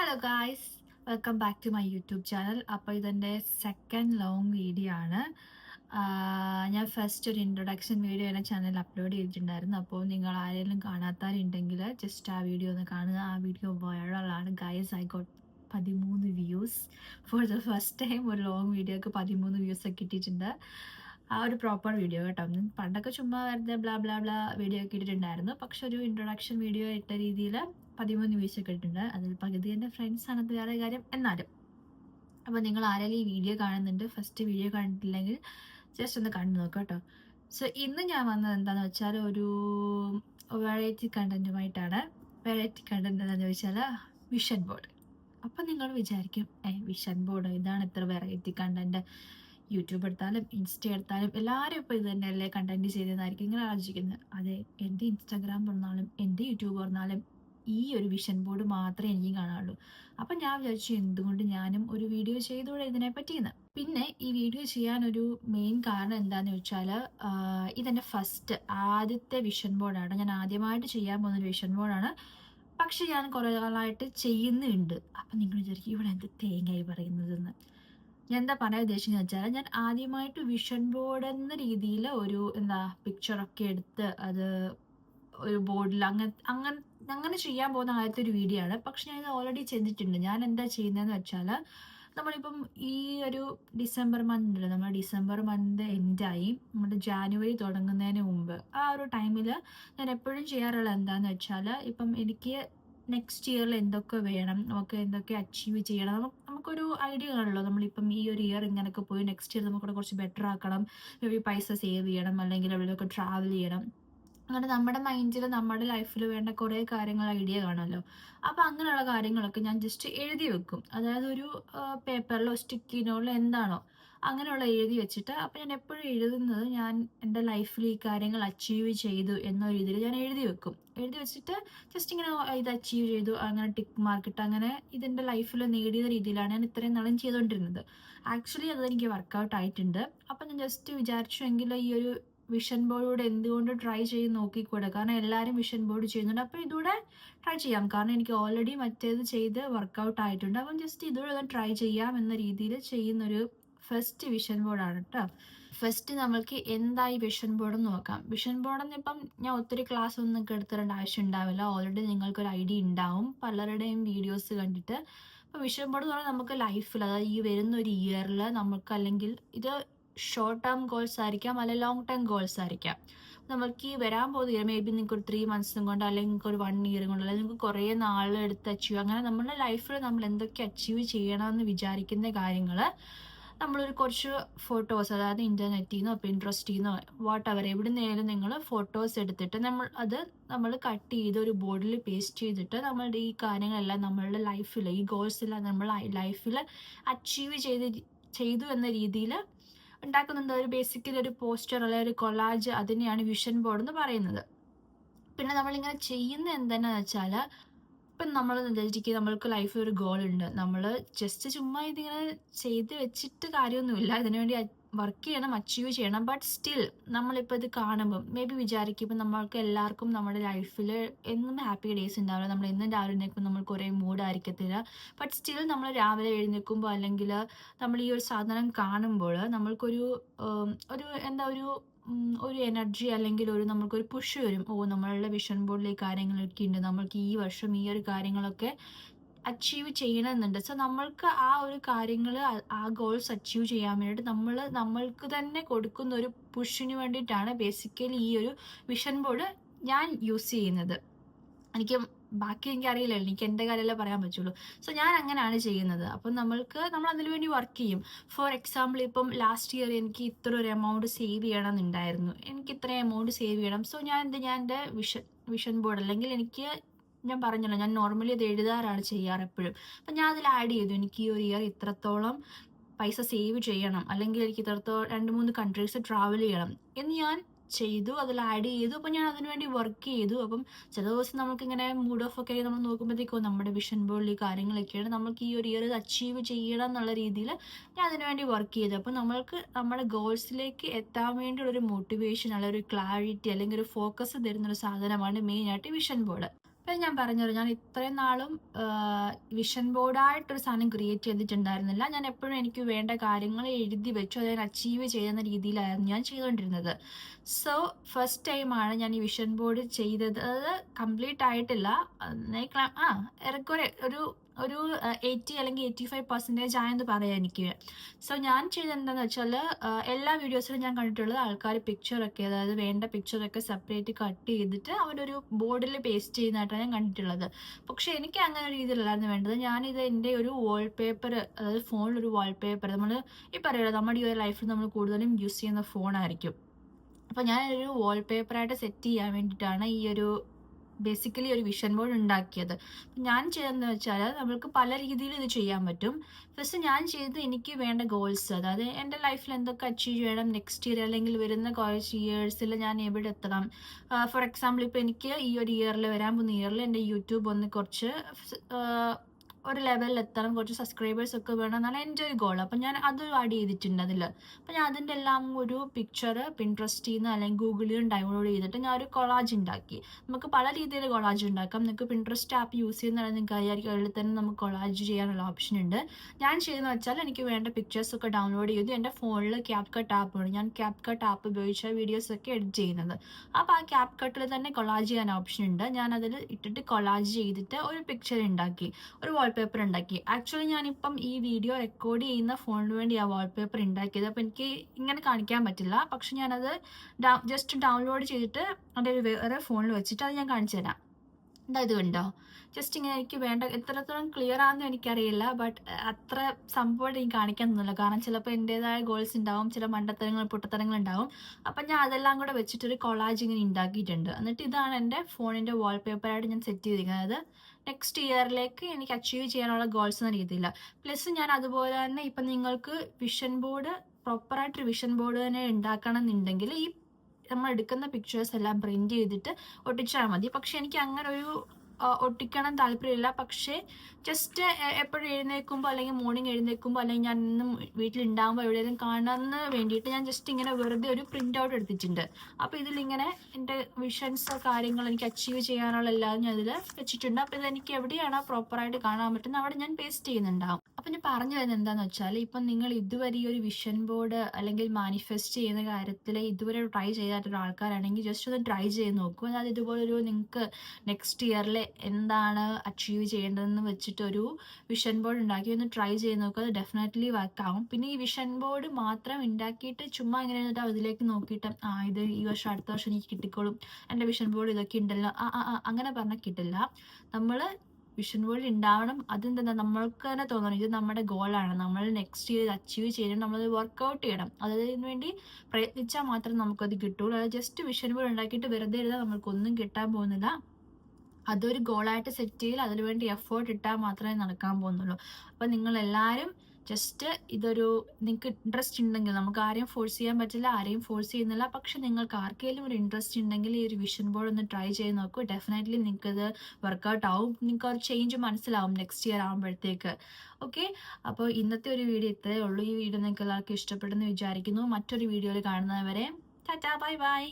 Hello guys welcome back to my YouTube channel അപ്പോൾ ഇതെന്റെ second long video ആണ്. ഞാൻ ഫസ്റ്റ് ഒരു ഇൻട്രൊഡക്ഷൻ വീഡിയോ എന്റെ ചാനലിൽ അപ്ലോഡ് ചെയ്തിട്ടുണ്ടായിരുന്നു അപ്പോൾ നിങ്ങൾ ആരെങ്കിലും കാണാത്തവരുണ്ടെങ്കിൽ ജസ്റ്റ് ആ വീഡിയോ ഒന്ന് കാണുക. ആ വീഡിയോ വൈറലാണ് ഗായ്സ് ഐ ഗോട്ട് പതിമൂന്ന് views for the first time ഒരു ലോങ് വീഡിയോക്ക് പതിമൂന്ന് വ്യൂസ് ഒക്കെ കിട്ടിയിട്ടുണ്ട്. ആ ഒരു പ്രോപ്പർ വീഡിയോ കേട്ടോ. പണ്ടൊക്കെ ചുമ്മാ വരുന്ന ബ്ലാ ബ്ലാ ബ്ലാ വീഡിയോ ഒക്കെ ഇട്ടിട്ടുണ്ടായിരുന്നു. പക്ഷെ ഒരു ഇൻട്രൊഡക്ഷൻ വീഡിയോ ഇട്ട രീതിയിൽ പതിമൂന്ന് വീഴ്ച കേട്ടിട്ടുണ്ട് അതിൽ പകുതി എന്റെ ഫ്രണ്ട്സ് അത് വേറെ കാര്യം എന്നാലും. അപ്പോൾ നിങ്ങൾ ആരെങ്കിലും ഈ വീഡിയോ കാണുന്നുണ്ട് ഫസ്റ്റ് വീഡിയോ കണ്ടിട്ടില്ലെങ്കിൽ ജസ്റ്റ് ഒന്ന് കണ്ടു നോക്കാം കേട്ടോ. സോ ഇന്ന് ഞാൻ വന്നത് എന്താണെന്ന് വെച്ചാൽ ഒരു വെറൈറ്റി കണ്ടന്റുമായിട്ടാണ് വെറൈറ്റി കണ്ടന്റ് എന്താണെന്ന് വെച്ചാൽ വിഷൻ ബോർഡ് അപ്പം നിങ്ങൾ വിചാരിക്കും ഏ വിഷൻ ബോർഡ് ഇതാണ് ഇത്ര വെറൈറ്റി കണ്ടന്റ് യൂട്യൂബ് എടുത്താലും ഇൻസ്റ്റ എടുത്താലും എല്ലാവരും ഇപ്പോൾ ഇത് തന്നെയല്ലേ കണ്ടന്റ് ചെയ്തതായിരിക്കും ഇങ്ങനെ ആലോചിക്കുന്നത്. അതെ എന്റെ ഇൻസ്റ്റാഗ്രാം തുറന്നാലും എന്റെ യൂട്യൂബ് തുറന്നാലും ഈ ഒരു വിഷൻ ബോർഡ് മാത്രമേ എനിക്ക് കാണാറുള്ളൂ അപ്പം ഞാൻ വിചാരിച്ചു എന്തുകൊണ്ട് ഞാനും ഒരു വീഡിയോ ചെയ്തോടെ ഇതിനെ എന്ന് പിന്നെ ഈ വീഡിയോ ചെയ്യാൻ ഒരു മെയിൻ കാരണം എന്താണെന്ന് വെച്ചാൽ ഇതെന്റെ ഫസ്റ്റ് ആദ്യത്തെ വിഷൻ ബോർഡാണ് ഞാൻ ആദ്യമായിട്ട് ചെയ്യാൻ പോകുന്ന ഒരു വിഷൻ ബോർഡാണ് പക്ഷെ ഞാൻ കുറേ കാലമായിട്ട് ചെയ്യുന്നുണ്ട്. അപ്പം നിങ്ങൾ വിചാരിക്കും ഇവിടെ എന്ത് തേങ്ങയായി പറയുന്നതെന്ന്. ഞാൻ എന്താ പറയാൻ ഉദ്ദേശിക്കുന്നത് വെച്ചാൽ ഞാൻ ആദ്യമായിട്ട് വിഷൻ ബോർഡ് എന്ന രീതിയിൽ ഒരു എന്താ പിക്ചറൊക്കെ എടുത്ത് അത് ഒരു ബോർഡിൽ അങ്ങനെ അങ്ങനെ അങ്ങനെ ചെയ്യാൻ പോകുന്ന ആദ്യത്തെ ഒരു വീഡിയോ ആണ്. പക്ഷെ ഞാൻ ഓൾറെഡി ചെയ്തിട്ടുണ്ട്. ഞാൻ എന്താ ചെയ്യുന്നതെന്ന് വെച്ചാൽ നമ്മളിപ്പം ഈ ഒരു ഡിസംബർ മന്ത് ഉണ്ട് നമ്മൾ ഡിസംബർ മന്ത് എൻഡായി നമ്മുടെ ജാനുവരി തുടങ്ങുന്നതിന് മുമ്പ് ആ ഒരു ടൈമിൽ ഞാൻ എപ്പോഴും ചെയ്യാറുള്ളത് എന്താണെന്ന് വെച്ചാൽ ഇപ്പം എനിക്ക് നെക്സ്റ്റ് ഇയറിൽ എന്തൊക്കെ വേണം നമുക്ക് എന്തൊക്കെ അച്ചീവ് ചെയ്യണം. നമുക്ക് നമുക്കൊരു ഐഡിയ കാണുമല്ലോ നമ്മളിപ്പം ഈ ഒരു ഇയർ ഇങ്ങനെയൊക്കെ പോയി നെക്സ്റ്റ് ഇയർ നമുക്കിവിടെ കുറച്ച് ബെറ്റർ ആക്കണം. പൈസ സേവ് ചെയ്യണം. അല്ലെങ്കിൽ അവിടെയൊക്കെ ട്രാവൽ ചെയ്യണം. അങ്ങനെ നമ്മുടെ മൈൻഡിൽ നമ്മുടെ ലൈഫിൽ വേണ്ട കുറേ കാര്യങ്ങൾ ഐഡിയ കാണുമല്ലോ അപ്പോൾ അങ്ങനെയുള്ള കാര്യങ്ങളൊക്കെ ഞാൻ ജസ്റ്റ് എഴുതി വെക്കും. അതായത് ഒരു പേപ്പറിലോ സ്റ്റിക്കിനോളോ എന്താണോ അങ്ങനെയുള്ള എഴുതി വെച്ചിട്ട് അപ്പോൾ ഞാൻ എപ്പോഴും എഴുതുന്നത് ഞാൻ എന്റെ ലൈഫിൽ ഈ കാര്യങ്ങൾ അച്ചീവ് ചെയ്തു എന്ന രീതിയിൽ ഞാൻ എഴുതി വെക്കും. എഴുതി വെച്ചിട്ട് ജസ്റ്റ് ഇങ്ങനെ ഇത് അച്ചീവ് ചെയ്തു അങ്ങനെ ടിക്ക് മാർക്ക് ഇട്ട് അങ്ങനെ ഇതെന്റെ ലൈഫിൽ നേടിയ രീതിയിലാണ് ഞാൻ ഇത്രയും നാളും ചെയ്തുകൊണ്ടിരുന്നത് ആക്ച്വലി അത് എനിക്ക് വർക്കൗട്ട് ആയിട്ടുണ്ട്. അപ്പം ഞാൻ ജസ്റ്റ് വിചാരിച്ചു എങ്കിൽ ഈ ഒരു വിഷൻ ബോർഡിലൂടെ എന്തുകൊണ്ട് ട്രൈ ചെയ്ത് നോക്കിക്കൂടെ? കാരണം എല്ലാവരും വിഷൻ ബോർഡ് ചെയ്യുന്നുണ്ട്. അപ്പോൾ ഇതൂടെ ട്രൈ ചെയ്യാം. കാരണം എനിക്ക് ഓൾറെഡി മറ്റേത് ചെയ്ത് വർക്കൗട്ട് ആയിട്ടുണ്ട്. അപ്പം ജസ്റ്റ് ഇതൂടെ ഒന്ന് ട്രൈ ചെയ്യാം എന്ന രീതിയിൽ ചെയ്യുന്നൊരു ഫസ്റ്റ് വിഷൻ ബോർഡാണ് കേട്ടോ ഫസ്റ്റ് നമ്മൾക്ക് എന്തായി വിഷൻ ബോർഡ് നോക്കാം. വിഷൻ ബോർഡ് എന്ന് ഇപ്പം ഞാൻ ഒത്തിരി ക്ലാസ് ഒന്നും നിങ്ങൾക്ക് എടുത്തിടേണ്ട ആവശ്യം ഉണ്ടാവില്ല. ഓൾറെഡി നിങ്ങൾക്കൊരു ഐഡിയ ഉണ്ടാവും. പലരുടെയും വീഡിയോസ് കണ്ടിട്ട്. അപ്പോൾ വിഷൻ ബോർഡ് എന്ന് പറഞ്ഞാൽ നമുക്ക് ലൈഫിൽ അതായത് ഈ വരുന്ന ഒരു ഇയറിൽ നമുക്ക് അല്ലെങ്കിൽ ഇത് ഷോർട്ട് ടേം ഗോൾസ് ആയിരിക്കാം അല്ലെങ്കിൽ ലോങ് ടേം ഗോൾസ് ആയിരിക്കാം. നമുക്ക് ഈ വരാൻ പോകുന്ന മേ ബി നിങ്ങൾക്ക് ഒരു ത്രീ മന്ത്സും കൊണ്ട് അല്ലെങ്കിൽ നിങ്ങൾക്ക് ഒരു വൺ ഇയർ കൊണ്ട് അല്ലെങ്കിൽ നിങ്ങൾക്ക് കുറേ നാളെടുത്ത് അച്ചീവ് അങ്ങനെ നമ്മുടെ ലൈഫിൽ നമ്മൾ എന്തൊക്കെ അച്ചീവ് ചെയ്യണമെന്ന് വിചാരിക്കുന്ന കാര്യങ്ങൾ നമ്മളൊരു കുറച്ച് ഫോട്ടോസ് അതായത് ഇന്റർനെറ്റിൽ നിന്നോ പിൻട്രസ്റ്റിൽ നിന്നോ വാട്ട് അവർ എവിടെ നിന്നായാലും നിങ്ങൾ ഫോട്ടോസ് എടുത്തിട്ട് നമ്മൾ അത് നമ്മൾ കട്ട് ചെയ്ത് ഒരു ബോർഡിൽ പേസ്റ്റ് ചെയ്തിട്ട് നമ്മളുടെ ഈ കാര്യങ്ങളെല്ലാം നമ്മളുടെ ലൈഫിൽ ഈ ഗോൾസ് എല്ലാം നമ്മൾ ലൈഫിൽ അച്ചീവ് ചെയ്ത് ചെയ്തു എന്ന രീതിയിൽ ഉണ്ടാക്കുന്നുണ്ട്. ഒരു ബേസിക്കലി ഒരു പോസ്റ്റർ അല്ലെങ്കിൽ ഒരു കൊളാജ് അതിനെയാണ് വിഷൻ ബോർഡ് എന്ന് പറയുന്നത്. പിന്നെ നമ്മളിങ്ങനെ ചെയ്യുന്ന എന്താണെന്ന് വെച്ചാൽ ഇപ്പം നമ്മൾ വിചാരിക്കുക നമ്മൾക്ക് ലൈഫിൽ ഒരു ഗോൾ ഉണ്ട്. നമ്മൾ ജസ്റ്റ് ചുമ്മാ ഇതിങ്ങനെ ചെയ്ത് വെച്ചിട്ട് കാര്യമൊന്നുമില്ല. ഇതിനുവേണ്ടി വർക്ക് ചെയ്യണം അച്ചീവ് ചെയ്യണം. ബട്ട് സ്റ്റിൽ നമ്മളിപ്പോൾ ഇത് കാണുമ്പം മേ ബി വിചാരിക്കും ഇപ്പം നമ്മൾക്ക് എല്ലാവർക്കും നമ്മുടെ ലൈഫിൽ എന്നും ഹാപ്പി ഡേയ്സ് ഉണ്ടാവില്ല. നമ്മൾ എന്നും രാവിലെ എഴുന്നേൽക്കുമ്പോൾ നമ്മൾ കുറേ മൂഡായിരിക്കത്തില്ല ബട്ട് സ്റ്റിൽ നമ്മൾ രാവിലെ എഴുന്നേൽക്കുമ്പോൾ അല്ലെങ്കിൽ നമ്മൾ ഈ ഒരു സാധനം കാണുമ്പോൾ നമ്മൾക്കൊരു ഒരു എന്താ ഒരു ഒരു എനർജി അല്ലെങ്കിൽ ഒരു നമുക്കൊരു പുഷ് വരും. ഓ നമ്മളുടെ വിഷൻ ബോർഡിലെ കാര്യങ്ങളൊക്കെ ഉണ്ട്. നമ്മൾക്ക് ഈ വർഷം ഈ ഒരു കാര്യങ്ങളൊക്കെ അച്ചീവ് ചെയ്യണമെന്നുണ്ട്. സോ നമ്മൾക്ക് ആ ഒരു കാര്യങ്ങൾ ആ ഗോൾസ് അച്ചീവ് ചെയ്യാൻ വേണ്ടിയിട്ട് നമ്മൾ നമ്മൾക്ക് തന്നെ കൊടുക്കുന്ന ഒരു പുഷിന് വേണ്ടിയിട്ടാണ് ബേസിക്കലി ഈ ഒരു വിഷൻ ബോർഡ് ഞാൻ യൂസ് ചെയ്യുന്നത്. എനിക്ക് ബാക്കി എനിക്ക് അറിയില്ല എനിക്ക് എന്റെ കാര്യമല്ലേ പറയാൻ പറ്റുള്ളൂ. സോ ഞാൻ അങ്ങനെയാണ് ചെയ്യുന്നത്. അപ്പം നമ്മൾക്ക് നമ്മൾ അതിനു വേണ്ടി വർക്ക് ചെയ്യും. ഫോർ എക്സാമ്പിൾ ഇപ്പം ലാസ്റ്റ് ഇയർ എനിക്ക് ഇത്ര ഒരു എമൗണ്ട് സേവ് ചെയ്യണം എന്നുണ്ടായിരുന്നു എനിക്ക് ഇത്ര എമൗണ്ട് സേവ് ചെയ്യണം. സോ ഞാൻ എന്ത് ഞാൻ എന്റെ വിഷൻ വിഷൻ ബോർഡ് അല്ലെങ്കിൽ എനിക്ക് ഞാൻ പറഞ്ഞല്ലോ ഞാൻ നോർമലി അത് എഴുതാറാണ് ചെയ്യാറ് എപ്പോഴും. അപ്പം ഞാൻ അതിൽ ആഡ് ചെയ്തു. എനിക്ക് ഈ ഒരു ഇയർ ഇത്രത്തോളം പൈസ സേവ് ചെയ്യണം. അല്ലെങ്കിൽ എനിക്ക് ഇത്രത്തോളം രണ്ട് മൂന്ന് കൺട്രീസ് ട്രാവൽ ചെയ്യണം എന്ന് ഞാൻ ചെയ്തു. അതിൽ ആഡ് ചെയ്തു. അപ്പം ഞാൻ അതിനുവേണ്ടി വർക്ക് ചെയ്തു. അപ്പം ചില ദിവസം നമുക്കിങ്ങനെ മൂഡ് ഓഫ് ഒക്കെ നമ്മൾ നോക്കുമ്പോഴത്തേക്കും നമ്മുടെ വിഷൻ ബോർഡിൽ കാര്യങ്ങളൊക്കെയാണ് നമുക്ക് ഈ ഒരു ഇയർ അച്ചീവ് ചെയ്യണം എന്നുള്ള രീതിയിൽ ഞാൻ അതിനുവേണ്ടി വർക്ക് ചെയ്തു. അപ്പം നമ്മൾക്ക് നമ്മുടെ ഗോൾസിലേക്ക് എത്താൻ വേണ്ടിയുള്ള ഒരു മോട്ടിവേഷൻ അല്ലെങ്കിൽ ഒരു ക്ലാരിറ്റി അല്ലെങ്കിൽ ഒരു ഫോക്കസ് തരുന്ന ഒരു സാധനമാണ് മെയിനായിട്ട് വിഷൻ ബോർഡ് ഞാൻ പറഞ്ഞത് ഞാൻ ഇത്രയും നാളും വിഷൻ ബോർഡായിട്ടൊരു സാധനം ക്രിയേറ്റ് ചെയ്തിട്ടുണ്ടായിരുന്നില്ല. ഞാൻ എപ്പോഴും എനിക്ക് വേണ്ട കാര്യങ്ങൾ എഴുതി വെച്ചു. അത് ഞാൻ അച്ചീവ് ചെയ്യുന്ന രീതിയിലായിരുന്നു ഞാൻ ചെയ്തുകൊണ്ടിരുന്നത്. സോ ഫസ്റ്റ് ടൈമാണ് ഞാൻ ഈ വിഷൻ ബോർഡ് ചെയ്തത്. കംപ്ലീറ്റ് ആയിട്ടില്ല. ആ ഏറെക്കുറെ ഒരു ഒരു എയ്റ്റി അല്ലെങ്കിൽ എയ്റ്റി ഫൈവ് പെർസെന്റേജ് ആയെന്ന് പറയാം എനിക്ക്. സോ ഞാൻ ചെയ്തത് എന്താണെന്ന് വെച്ചാൽ എല്ലാ വീഡിയോസിലും ഞാൻ കണ്ടിട്ടുള്ളത് ആൾക്കാർ പിക്ചറൊക്കെ അതായത് വേണ്ട പിക്ചറൊക്കെ സെപ്പറേറ്റ് കട്ട് ചെയ്തിട്ട് അവരൊരു ബോർഡിൽ പേസ്റ്റ് ചെയ്യുന്നതായിട്ടാണ് ഞാൻ കണ്ടിട്ടുള്ളത്. പക്ഷേ എനിക്ക് അങ്ങനെ ഒരു രീതിയിലല്ലായിരുന്നു വേണ്ടത്. ഞാനിത് എന്റെ ഒരു വാൾപേപ്പർ അതായത് ഫോണിലൊരു വാൾപേപ്പർ നമ്മൾ ഈ പറയുന്നത് നമ്മുടെ ഈ ഒരു ലൈഫിൽ നമ്മൾ കൂടുതലും യൂസ് ചെയ്യുന്ന ഫോണായിരിക്കും അപ്പോൾ ഞാനൊരു വാൾപേപ്പറായിട്ട് സെറ്റ് ചെയ്യാൻ വേണ്ടിയിട്ടാണ് ഈ ഒരു ബേസിക്കലി ഒരു വിഷൻ ബോർഡ് ഉണ്ടാക്കിയത്. ഞാൻ ചെയ്തതെന്ന് വെച്ചാൽ നമ്മൾക്ക് പല രീതിയിൽ ഇത് ചെയ്യാൻ പറ്റും. ഫസ്റ്റ് ഞാൻ ചെയ്ത് എനിക്ക് വേണ്ട ഗോൾസ് അതായത് എന്റെ ലൈഫിൽ എന്തൊക്കെ അച്ചീവ് ചെയ്യണം നെക്സ്റ്റ് ഇയർ അല്ലെങ്കിൽ വരുന്ന കുറച്ച് ഇയേഴ്സിൽ ഞാൻ എവിടെ എത്തണം. ഫോർ എക്സാമ്പിൾ ഇപ്പോൾ എനിക്ക് ഈ ഒരു ഇയറിൽ വരാൻ പോകുന്ന ഇയറിൽ എന്റെ യൂട്യൂബ് ഒന്ന് കുറച്ച് ഒരു ലെവലിൽ എത്തണം കുറച്ച് സബ്സ്ക്രൈബേഴ്സ് ഒക്കെ വേണം എന്നാണ് എന്റെ ഒരു ഗോൾ അപ്പം ഞാൻ അത് ആഡ് ചെയ്തിട്ടുണ്ട് അതിൽ അപ്പം ഞാൻ അതിന്റെ എല്ലാം ഒരു പിക്ചർ പിൻട്രസ്റ്റിൽ നിന്ന് അല്ലെങ്കിൽ ഗൂഗിളിൽ നിന്ന് ഡൗൺലോഡ് ചെയ്തിട്ട് ഞാൻ ഒരു കൊളാജ് ഉണ്ടാക്കി. നമുക്ക് പല രീതിയിൽ കൊളാജ് ഉണ്ടാക്കാം. നിങ്ങൾക്ക് പിൻട്രസ്റ്റ് ആപ്പ് യൂസ് ചെയ്യുന്നതാണ് നിങ്ങൾക്ക് അറിയാമായിരിക്കും അതിൽ തന്നെ നമുക്ക് കൊളാജ് ചെയ്യാനുള്ള ഓപ്ഷൻ ഉണ്ട്. ഞാൻ ചെയ്യുന്നത് വെച്ചാൽ എനിക്ക് വേണ്ട പിക്ചേഴ്സ് ഒക്കെ ഡൗൺലോഡ് ചെയ്തു എന്റെ ഫോണിൽ ക്യാപ് കട്ട് ആപ്പ് ഉണ്ട് ഞാൻ ക്യാപ് കട്ട് ആപ്പ് ഉപയോഗിച്ച വീഡിയോസ് ഒക്കെ എഡിറ്റ് ചെയ്യുന്നത്. അപ്പോൾ ആ ക്യാപ് കട്ടിൽ തന്നെ കൊളാജ് ചെയ്യാൻ ഓപ്ഷൻ ഉണ്ട്. ഞാൻ അതിൽ ഇട്ടിട്ട് കൊളാജ് ചെയ്തിട്ട് ഒരു പിക്ചർ ഉണ്ടാക്കി. ഒരു വാൾപേപ്പർ ഉണ്ടാക്കി. ആക്ച്വലി ഞാനിപ്പം ഈ വീഡിയോ റെക്കോർഡ് ചെയ്യുന്ന ഫോണിന് വേണ്ടി ആ വാൾപേപ്പർ ഉണ്ടാക്കിയത് അപ്പം എനിക്ക് ഇങ്ങനെ കാണിക്കാൻ പറ്റില്ല. പക്ഷെ ഞാനത് ജസ്റ്റ് ഡൗൺലോഡ് ചെയ്തിട്ട് എന്റെ ഒരു വേറെ ഫോണിൽ വെച്ചിട്ട് അത് ഞാൻ കാണിച്ചു തരാം. ഇത് കണ്ടോ? ജസ്റ്റ് ഇങ്ങനെ എനിക്ക് വേണ്ട എത്രത്തോളം ക്ലിയർ ആണെന്ന് എനിക്കറിയില്ല. ബട്ട് അത്ര സംഭവമായിട്ട് എനിക്ക് കാണിക്കാൻ തന്നില്ല കാരണം ചിലപ്പോൾ എന്റെതായ ഗോൾസ് ഉണ്ടാവും ചില മണ്ടത്തരങ്ങൾ പൊട്ടത്തരങ്ങൾ ഉണ്ടാവും അപ്പം ഞാൻ അതെല്ലാം കൂടെ വെച്ചിട്ടൊരു കൊളാജ് ഇങ്ങനെ ഉണ്ടാക്കിയിട്ടുണ്ട് എന്നിട്ട് ഇതാണ് എന്റെ ഫോണിന്റെ വാൾപേപ്പറായിട്ട് ഞാൻ സെറ്റ് ചെയ്തിരിക്കുന്നത്. നെക്സ്റ്റ് ഇയറിലേക്ക് എനിക്ക് അച്ചീവ് ചെയ്യാനുള്ള ഗോൾസ് എന്ന രീതിയില്ല പ്ലസ് ഞാൻ അതുപോലെ തന്നെ ഇപ്പം നിങ്ങൾക്ക് വിഷൻ ബോർഡ് പ്രോപ്പറായിട്ട് വിഷൻ ബോർഡ് തന്നെ ഉണ്ടാക്കണം എന്നുണ്ടെങ്കിൽ ഈ നമ്മൾ എടുക്കുന്ന പിക്ചേഴ്സ് എല്ലാം പ്രിന്റ് ചെയ്തിട്ട് ഒട്ടിച്ചാൽ മതി. പക്ഷെ എനിക്ക് അങ്ങനെ ഒരു ഒട്ടിക്കണം താല്പര്യമില്ല. പക്ഷേ ജസ്റ്റ് എപ്പോഴും എഴുന്നേൽക്കുമ്പോൾ അല്ലെങ്കിൽ മോർണിംഗ് എഴുന്നേൽക്കുമ്പോൾ അല്ലെങ്കിൽ ഞാൻ ഇന്നും വീട്ടിലുണ്ടാകുമ്പോൾ എവിടെയെങ്കിലും കാണാമെന്ന് വേണ്ടിയിട്ട് ഞാൻ ജസ്റ്റ് ഇങ്ങനെ വെറുതെ ഒരു പ്രിന്റ് ഔട്ട് എടുത്തിട്ടുണ്ട്. അപ്പോൾ ഇതിലിങ്ങനെ എന്റെ വിഷൻസ് കാര്യങ്ങൾ എനിക്ക് അച്ചീവ് ചെയ്യാനുള്ള എല്ലാം ഞാൻ ഇതിൽ വെച്ചിട്ടുണ്ട്. അപ്പോൾ ഇതെനിക്ക് എവിടെയാണോ പ്രോപ്പറായിട്ട് കാണാൻ പറ്റുന്നത് അവിടെ ഞാൻ പേസ്റ്റ് ചെയ്യുന്നുണ്ടാവും. അപ്പം ഞാൻ പറഞ്ഞു വരുന്നത് എന്താണെന്ന് വെച്ചാൽ ഇപ്പം നിങ്ങൾ ഇതുവരെ ഈ ഒരു വിഷൻ ബോർഡ് അല്ലെങ്കിൽ മാനിഫെസ്റ്റ് ചെയ്യുന്ന കാര്യത്തിൽ ഇതുവരെ ട്രൈ ചെയ്തായിട്ടൊരു ആൾക്കാരാണെങ്കിൽ ജസ്റ്റ് ഒന്ന് ട്രൈ ചെയ്ത് നോക്കും. അതായത് ഇതുപോലൊരു നിങ്ങൾക്ക് നെക്സ്റ്റ് ഇയറിൽ എന്താണ് അച്ചീവ് ചെയ്യേണ്ടതെന്ന് വെച്ചിട്ടൊരു വിഷൻ ബോർഡ് ഉണ്ടാക്കി. ഒന്ന് ട്രൈ ചെയ്ത് നോക്കുക അത് ഡെഫിനറ്റ്ലി വർക്ക് ആവും. പിന്നെ ഈ വിഷൻ ബോർഡ് മാത്രം ഉണ്ടാക്കിയിട്ട് ചുമ്മാ ഇങ്ങനെ എന്നിട്ട് അതിലേക്ക് നോക്കിയിട്ട് ആ ഇത് ഈ വർഷം അടുത്ത വർഷം എനിക്ക് കിട്ടിക്കോളും. എന്റെ വിഷൻ ബോർഡ് ഇതൊക്കെ ഉണ്ടല്ലോ. ആ ആ അങ്ങനെ പറഞ്ഞാൽ കിട്ടില്ല. നമ്മൾ വിഷൻ ബോർഡ് ഉണ്ടാവണം അതെന്താ നമ്മൾക്ക് തന്നെ തോന്നണം. ഇത് നമ്മുടെ ഗോളാണ് നമ്മൾ നെക്സ്റ്റ് ഇയർ അച്ചീവ് ചെയ്യണം. നമ്മളത് വർക്കൗട്ട് ചെയ്യണം. അതിന് വേണ്ടി പ്രയത്നിച്ചാൽ മാത്രം നമുക്കത് കിട്ടുള്ളൂ. അത് ജസ്റ്റ് വിഷൻ ബോർഡ് ഉണ്ടാക്കിയിട്ട് വെറുതെ ഇരുന്നാൽ നമുക്കൊന്നും കിട്ടാൻ പോകുന്നില്ല. അതൊരു ഗോളായിട്ട് സെറ്റ് ചെയ്ത് അതിനു വേണ്ടി എഫേർട്ട് ഇട്ടാൽ മാത്രമേ നടക്കാൻ പോകുന്നുള്ളൂ. അപ്പം നിങ്ങളെല്ലാവരും ജസ്റ്റ് ഇതൊരു നിങ്ങൾക്ക് ഇൻട്രസ്റ്റ് ഉണ്ടെങ്കിൽ നമുക്ക് ആരെയും ഫോഴ്സ് ചെയ്യാൻ പറ്റില്ല ആരെയും ഫോഴ്സ് ചെയ്യുന്നില്ല പക്ഷെ നിങ്ങൾക്ക് ആർക്കെങ്കിലും ഒരു ഇൻട്രസ്റ്റ് ഉണ്ടെങ്കിൽ ഈ ഒരു വിഷൻ ബോർഡ് ഒന്ന് ട്രൈ ചെയ്ത് നോക്കൂ. ഡെഫിനറ്റ്ലി നിങ്ങൾക്കത് വർക്കൗട്ട് ആവും. നിങ്ങൾക്ക് ഒരു ചേഞ്ച് മനസ്സിലാവും നെക്സ്റ്റ് ഇയർ ആകുമ്പോഴത്തേക്ക് ഓക്കെ അപ്പോൾ ഇന്നത്തെ ഒരു വീഡിയോ ഇത്രയേ ഉള്ളൂ. ഈ വീഡിയോ നിങ്ങൾക്ക് എല്ലാവർക്കും ഇഷ്ടപ്പെടുന്നു വിചാരിക്കുന്നു. മറ്റൊരു വീഡിയോയിൽ കാണുന്നവരെ ടാറ്റാ ബൈ ബൈ